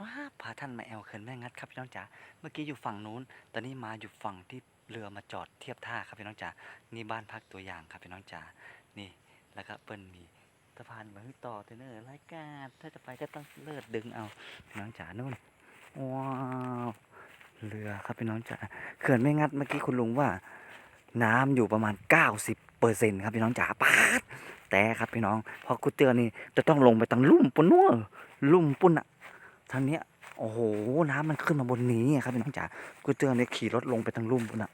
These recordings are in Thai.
ว้าพาท่านมาแอลเขื่อนแม่งัดครับพี่น้องจ๋าเมื่อกี้อยู่ฝั่งนู้น ตอนนี้มาอยู่ฝั่งที่เรือมาจอดเทียบท่าครับพี่น้องจ๋านี่บ้านพักตัวอย่างครับพี่น้องจ๋านี่แล้วก็เปิ้ลมีสะพานไว้ต่อเทนเนอร์รายการถ้าจะไปก็ต้องเลิศดึงเอาพี่น้องจ๋านู่นว้าวเรือครับพี่น้องจ๋าเขื่อนแม่งัดเมื่อกี้คุณลุงว่า น้ำอยู่ประมาณ 90เปอร์เซ็นต์ครับพี่น้องจ๋าปาดแต่ครับพี่น้องพอกูเตือนนี่จะต้องลงไปตังลุ่มปุ่นนัวลุ่มปุ่นอะ ทางเนี้ยโอ้โห น้ำมันขึ้นมาบนนี้ครับพี่น้องจ๋ากูเตือนเนี่ยขี่รถลงไปทางลุ่มปุ่นะ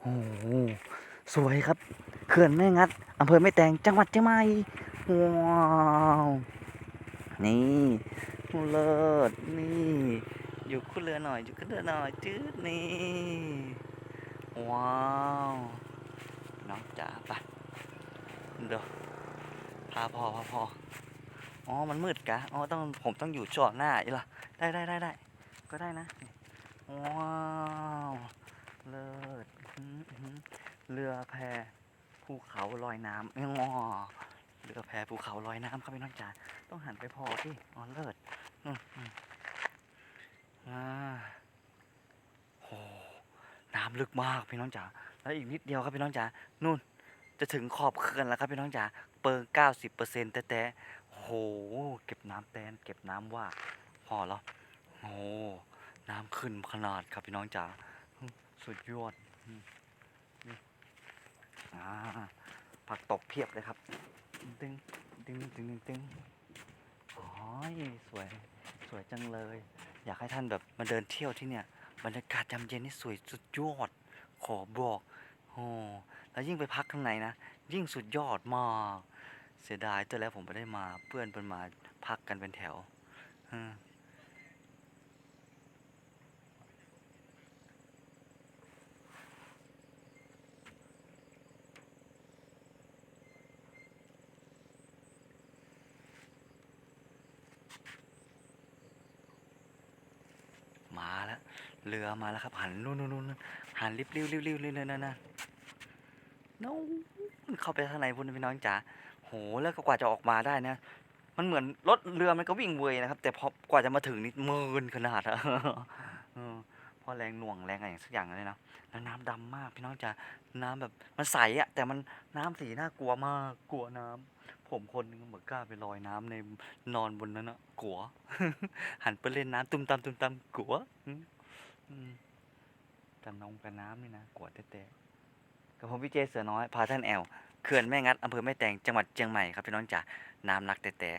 โอ้โหสวยครับเขื่อนแม่งัดอำเภอแม่แตงจังหวัดเชียงใหม่ว้าวนี่เลิศนี่อยู่ขึ้นเรือหน่อยอยู่ขึ้นเรือหน่อยจืดนี่ว้าวน้องจ๋าไปเดี๋ยวพาพอพาพอ อ๋อ มันมืดกะ อ๋อ ต้อง ผมต้องอยู่จอดหน้าอีหรอได้ได้ได้ได้ ก็ได้นะ ว้าว เลิศเรือแพภูเขาลอยน้ำงอเรือแพภูเขาลอยน้ำครับพี่น้องจ๋า ต้องหันไปพอที่อ๋อ เลิศอ่าโหน้ำลึกมากพี่น้องจ๋า แล้วอีกนิดเดียวครับพี่น้องจ๋า นู่น จะถึงขอบเขื่อนแล้วครับพี่น้องจ๋า เปิงเก้าสิบเปอร์เซ็นต์แต่แต่ โห เก็บน้ำแตนเก็บน้ำว่าพอแล้วโอ้น้ำขึ้นขนาดครับพี่น้องจ๋าสุดยอดอืมนี่อ่าผักตบเพียบเลยครับตึงตึงตึงตึงตึงโอ้ยสวยสวยจังเลย อยากให้ท่านแบบมาเดินเที่ยวที่เนี่ย บรรยากาศยามเย็นนี่สวยสุดยอด ขอบอกโอ้แล้วยิ่งไปพักข้างในนะ ยิ่งสุดยอดมาก เสียดายตัวแล้วผมไม่ได้มาเพื่อนเป็นมาพักกันเป็นแถวมาแล้ว เรือมาแล้วครับ หันนู่นนู่นนู่นหันริบริ้วริ้วริ้วเลยนั่นนั่นนู้นเข้าไปข้างในพุ่นพี่น้องจ๋า โหแล้วก็กว่าจะออกมาได้นะ มันเหมือนรถเรือมันก็วิ่งเวยนะครับ แต่พอกว่าจะมาถึงนี่มืนขนาดอะเพราะแรงหน่วงแรงอะไรอย่างสักอย่างเลยนะแล้วน้ำดำมากพี่น้องจ๋าน้ำแบบมันใสอะแต่มันน้ำสีน่ากลัวมากกลัวน้ำผมคนหนึงเหมือนกล้าไปลอยน้ำในนอนบนนั้นอะกลัว หันไปเล่นน้ำตุ้มตามตุ้มตามกลัวอืมอืมกันองกันน้ำนี่นะกลัวแต่แต่กับผมพี่เจเสือน้อยพาท่านแอล เขื่อนแม่งัดอำเภอแม่แตงจังหวัดเชียงใหม่ครับพี่น้องจ๋าน้ำลักแต่แต่